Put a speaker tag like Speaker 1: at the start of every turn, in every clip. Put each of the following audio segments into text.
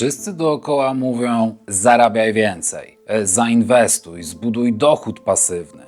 Speaker 1: Wszyscy dookoła mówią: zarabiaj więcej, e, zainwestuj, zbuduj dochód pasywny.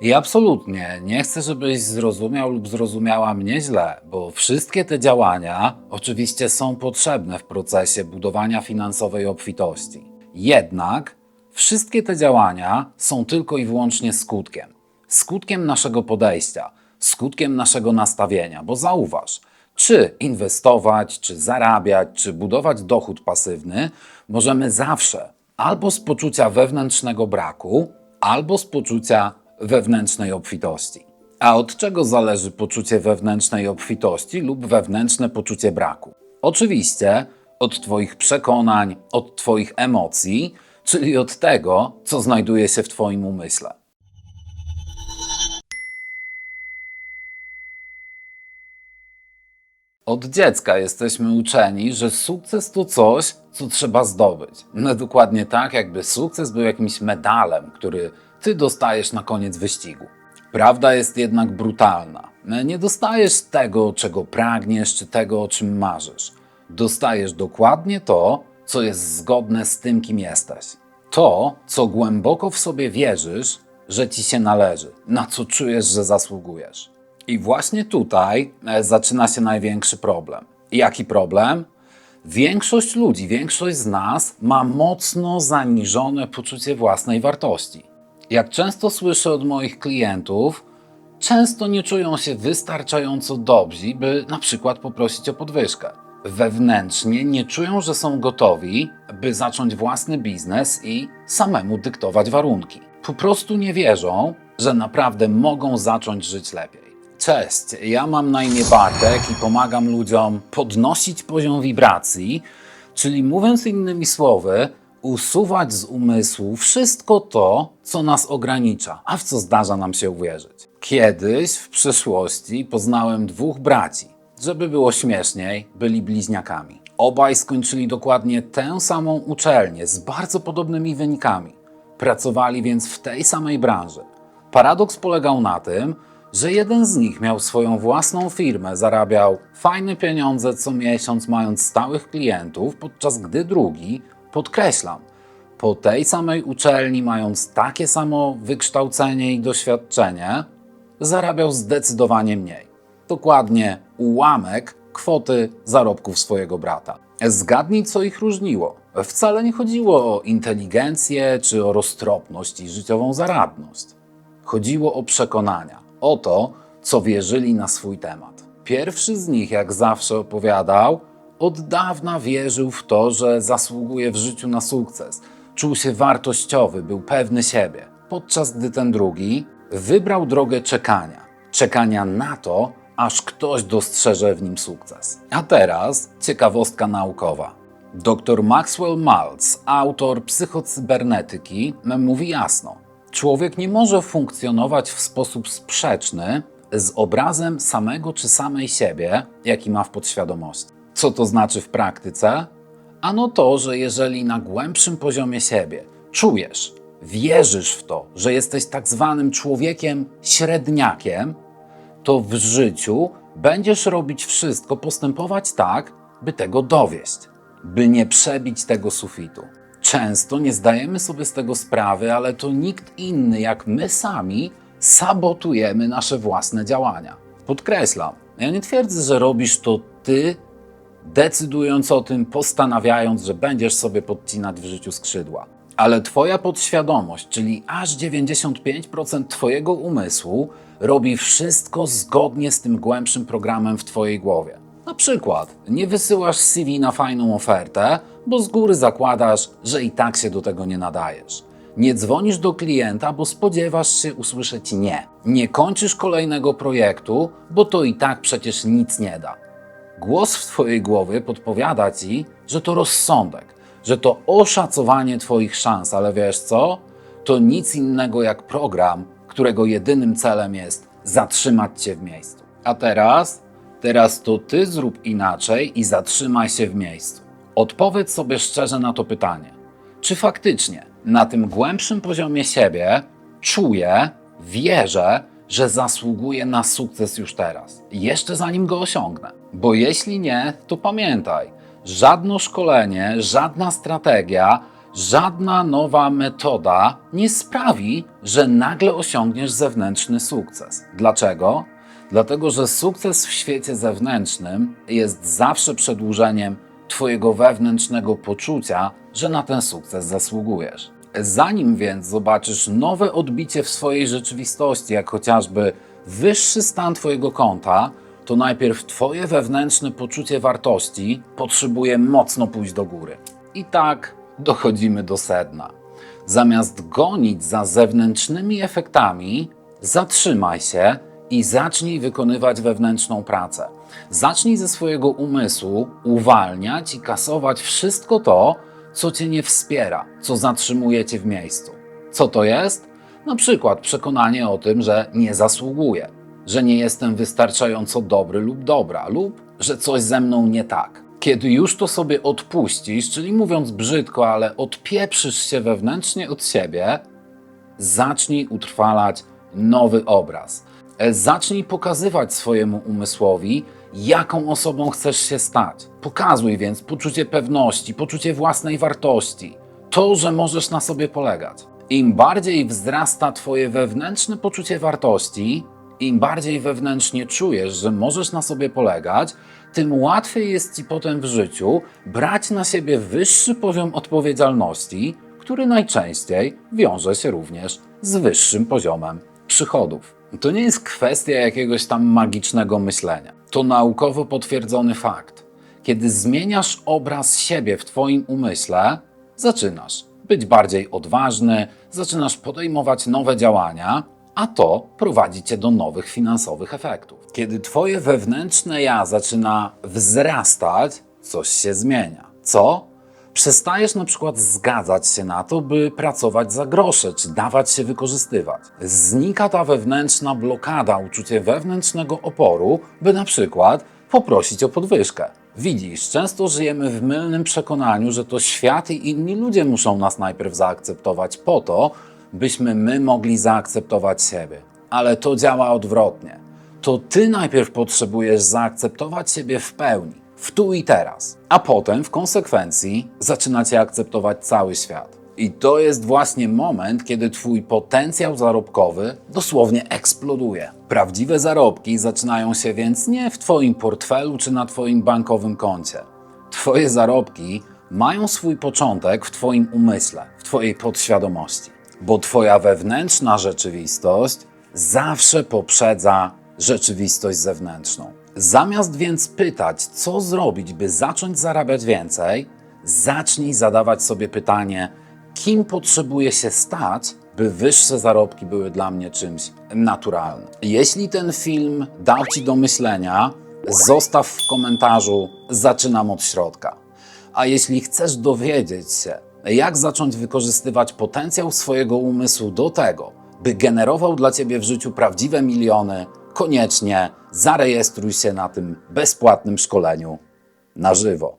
Speaker 1: I absolutnie nie chcę, żebyś zrozumiał lub zrozumiała mnie źle, bo wszystkie te działania oczywiście są potrzebne w procesie budowania finansowej obfitości. Jednak wszystkie te działania są tylko i wyłącznie skutkiem. Skutkiem naszego podejścia, skutkiem naszego nastawienia, bo zauważ, czy inwestować, czy zarabiać, czy budować dochód pasywny możemy zawsze albo z poczucia wewnętrznego braku, albo z poczucia wewnętrznej obfitości. A od czego zależy poczucie wewnętrznej obfitości lub wewnętrzne poczucie braku? Oczywiście od Twoich przekonań, od Twoich emocji, czyli od tego, co znajduje się w Twoim umyśle. Od dziecka jesteśmy uczeni, że sukces to coś, co trzeba zdobyć. No dokładnie tak, jakby sukces był jakimś medalem, który ty dostajesz na koniec wyścigu. Prawda jest jednak brutalna. Nie dostajesz tego, czego pragniesz, czy tego, o czym marzysz. Dostajesz dokładnie to, co jest zgodne z tym, kim jesteś. To, co głęboko w sobie wierzysz, że ci się należy, na co czujesz, że zasługujesz. I właśnie tutaj e, zaczyna się największy problem. Jaki problem? Większość ludzi, większość z nas ma mocno zaniżone poczucie własnej wartości. Jak często słyszę od moich klientów, często nie czują się wystarczająco dobrzy, by na przykład poprosić o podwyżkę. Wewnętrznie nie czują, że są gotowi, by zacząć własny biznes i samemu dyktować warunki. Po prostu nie wierzą, że naprawdę mogą zacząć żyć lepiej. Cześć, ja mam na imię Bartek i pomagam ludziom podnosić poziom wibracji, czyli mówiąc innymi słowy, usuwać z umysłu wszystko to, co nas ogranicza, a w co zdarza nam się uwierzyć. Kiedyś w przeszłości poznałem dwóch braci. Żeby było śmieszniej, byli bliźniakami. Obaj skończyli dokładnie tę samą uczelnię z bardzo podobnymi wynikami. Pracowali więc w tej samej branży. Paradoks polegał na tym, że jeden z nich miał swoją własną firmę, zarabiał fajne pieniądze co miesiąc, mając stałych klientów, podczas gdy drugi, podkreślam, po tej samej uczelni, mając takie samo wykształcenie i doświadczenie, zarabiał zdecydowanie mniej. Dokładnie ułamek kwoty zarobków swojego brata. Zgadnij, co ich różniło. Wcale nie chodziło o inteligencję czy o roztropność i życiową zaradność. Chodziło o przekonania, o to, co wierzyli na swój temat. Pierwszy z nich, jak zawsze opowiadał, od dawna wierzył w to, że zasługuje w życiu na sukces. Czuł się wartościowy, był pewny siebie. Podczas gdy ten drugi wybrał drogę czekania. Czekania na to, aż ktoś dostrzeże w nim sukces. A teraz ciekawostka naukowa. Dr Maxwell Maltz, autor psychocybernetyki, mówi jasno: Człowiek nie może funkcjonować w sposób sprzeczny z obrazem samego czy samej siebie, jaki ma w podświadomości. Co to znaczy w praktyce? Ano to, że jeżeli na głębszym poziomie siebie czujesz, wierzysz w to, że jesteś tak zwanym człowiekiem średniakiem, to w życiu będziesz robić wszystko, postępować tak, by tego dowieść, by nie przebić tego sufitu. Często nie zdajemy sobie z tego sprawy, ale to nikt inny jak my sami sabotujemy nasze własne działania. Podkreślam, ja nie twierdzę, że robisz to ty, decydując o tym, postanawiając, że będziesz sobie podcinać w życiu skrzydła. Ale Twoja podświadomość, czyli aż 95% Twojego umysłu, robi wszystko zgodnie z tym głębszym programem w Twojej głowie. Na przykład, nie wysyłasz CV na fajną ofertę, bo z góry zakładasz, że i tak się do tego nie nadajesz. Nie dzwonisz do klienta, bo spodziewasz się usłyszeć nie. Nie kończysz kolejnego projektu, bo to i tak przecież nic nie da. Głos w Twojej głowie podpowiada Ci, że to rozsądek, że to oszacowanie Twoich szans, ale wiesz co? To nic innego jak program, którego jedynym celem jest zatrzymać Cię w miejscu. A teraz? Teraz to Ty zrób inaczej i zatrzymaj się w miejscu. Odpowiedz sobie szczerze na to pytanie. Czy faktycznie na tym głębszym poziomie siebie czuję, wierzę, że zasługuję na sukces już teraz, jeszcze zanim go osiągnę? Bo jeśli nie, to pamiętaj, Żadne szkolenie, żadna strategia, żadna nowa metoda nie sprawi, że nagle osiągniesz zewnętrzny sukces. Dlaczego? Dlatego, że sukces w świecie zewnętrznym jest zawsze przedłużeniem Twojego wewnętrznego poczucia, że na ten sukces zasługujesz. Zanim więc zobaczysz nowe odbicie w swojej rzeczywistości, jak chociażby wyższy stan Twojego konta, to najpierw Twoje wewnętrzne poczucie wartości potrzebuje mocno pójść do góry. I tak dochodzimy do sedna. Zamiast gonić za zewnętrznymi efektami, zatrzymaj się i zacznij wykonywać wewnętrzną pracę. Zacznij ze swojego umysłu uwalniać i kasować wszystko to, co cię nie wspiera, co zatrzymuje cię w miejscu. Co to jest? Na przykład przekonanie o tym, że nie zasługuję, że nie jestem wystarczająco dobry lub dobra, lub że coś ze mną nie tak. Kiedy już to sobie odpuścisz, czyli mówiąc brzydko, ale odpieprzysz się wewnętrznie od siebie, zacznij utrwalać nowy obraz. E, Zacznij pokazywać swojemu umysłowi, jaką osobą chcesz się stać. Pokazuj więc poczucie pewności, poczucie własnej wartości, to, że możesz na sobie polegać. Im bardziej wzrasta Twoje wewnętrzne poczucie wartości, im bardziej wewnętrznie czujesz, że możesz na sobie polegać, tym łatwiej jest Ci potem w życiu brać na siebie wyższy poziom odpowiedzialności, który najczęściej wiąże się również z wyższym poziomem przychodów. To nie jest kwestia jakiegoś tam magicznego myślenia. To naukowo potwierdzony fakt. Kiedy zmieniasz obraz siebie w Twoim umyśle, zaczynasz być bardziej odważny, zaczynasz podejmować nowe działania, a to prowadzi Cię do nowych finansowych efektów. Kiedy Twoje wewnętrzne ja zaczyna wzrastać, coś się zmienia. Co? Przestajesz na przykład zgadzać się na to, by pracować za grosze, czy dawać się wykorzystywać. Znika ta wewnętrzna blokada, uczucie wewnętrznego oporu, by na przykład poprosić o podwyżkę. Widzisz, często żyjemy w mylnym przekonaniu, że to świat i inni ludzie muszą nas najpierw zaakceptować po to, byśmy my mogli zaakceptować siebie. Ale to działa odwrotnie. To ty najpierw potrzebujesz zaakceptować siebie w pełni, w tu i teraz, a potem w konsekwencji zaczynacie akceptować cały świat. I to jest właśnie moment, kiedy twój potencjał zarobkowy dosłownie eksploduje. Prawdziwe zarobki zaczynają się więc nie w twoim portfelu czy na twoim bankowym koncie. Twoje zarobki mają swój początek w Twoim umyśle, w Twojej podświadomości, bo Twoja wewnętrzna rzeczywistość zawsze poprzedza rzeczywistość zewnętrzną. Zamiast więc pytać, co zrobić, by zacząć zarabiać więcej, zacznij zadawać sobie pytanie, kim potrzebuję się stać, by wyższe zarobki były dla mnie czymś naturalnym. Jeśli ten film dał Ci do myślenia, zostaw w komentarzu Zaczynam od środka. A jeśli chcesz dowiedzieć się, jak zacząć wykorzystywać potencjał swojego umysłu do tego, by generował dla Ciebie w życiu prawdziwe miliony, koniecznie zarejestruj się na tym bezpłatnym szkoleniu na żywo.